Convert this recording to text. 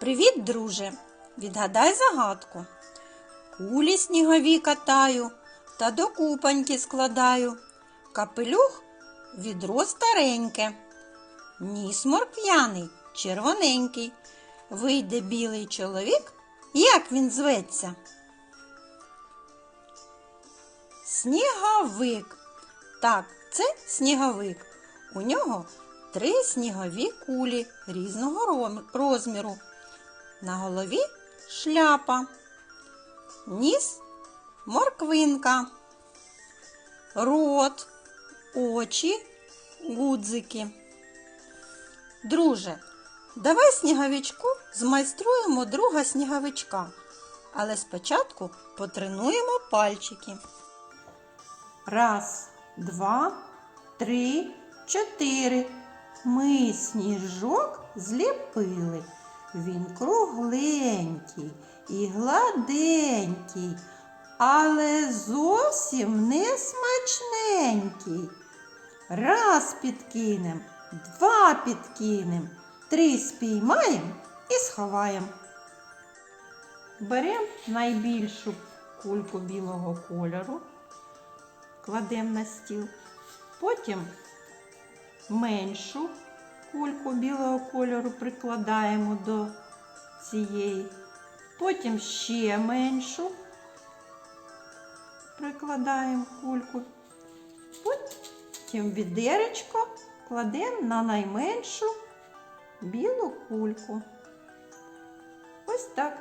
Привіт, друже! Відгадай загадку. Кулі снігові катаю та до купаньки складаю. Капелюх відро стареньке. Ніс морквяний, червоненький. Вийде білий чоловік. Як він зветься? Сніговик. Так, це сніговик. У нього три снігові кулі різного розміру. На голові шляпа, ніс морквинка, рот, очі, гудзики. Друже, давай сніговичку змайструємо друга сніговичка, але спочатку потренуємо пальчики. Раз, два, три, чотири. Ми сніжок зліпили. Він кругленький і гладенький, але зовсім не смачненький. Раз підкинем, два підкинем, три спіймаємо і сховаємо. Беремо найбільшу кульку білого кольору, кладемо на стіл. Потім меншу кульку білого кольору прикладаємо до цієї. Потім ще меншу прикладаємо кульку. Потім відеречко кладемо на найменшу білу кульку. Ось так.